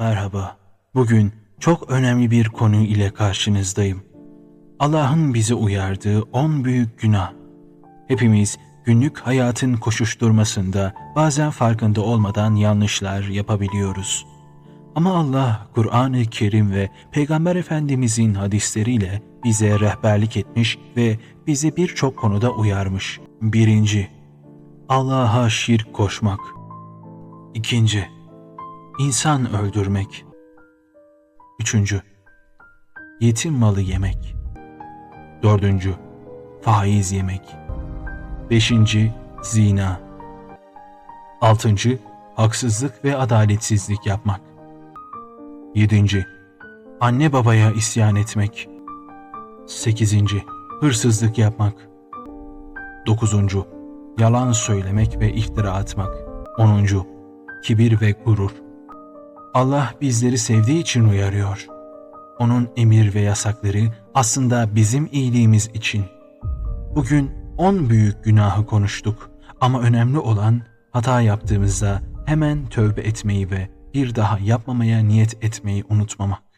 Merhaba. Bugün çok önemli bir konu ile karşınızdayım. Allah'ın bizi uyardığı 10 büyük günah. Hepimiz günlük hayatın koşuşturmasında bazen farkında olmadan yanlışlar yapabiliyoruz. Ama Allah Kur'an-ı Kerim ve Peygamber Efendimizin hadisleriyle bize rehberlik etmiş ve bizi birçok konuda uyarmış. Birinci, Allah'a şirk koşmak. İkinci, İnsan öldürmek. Üçüncü, yetim malı yemek. Dördüncü, faiz yemek. Beşinci, zina. Altıncı, haksızlık ve adaletsizlik yapmak. Yedinci, anne babaya isyan etmek. Sekizinci, hırsızlık yapmak. Dokuzuncu, yalan söylemek ve iftira atmak. Onuncu, kibir ve gurur. Allah bizleri sevdiği için uyarıyor. Onun emir ve yasakları aslında bizim iyiliğimiz için. Bugün on büyük günahı konuştuk ama önemli olan hata yaptığımızda hemen tövbe etmeyi ve bir daha yapmamaya niyet etmeyi unutmamak.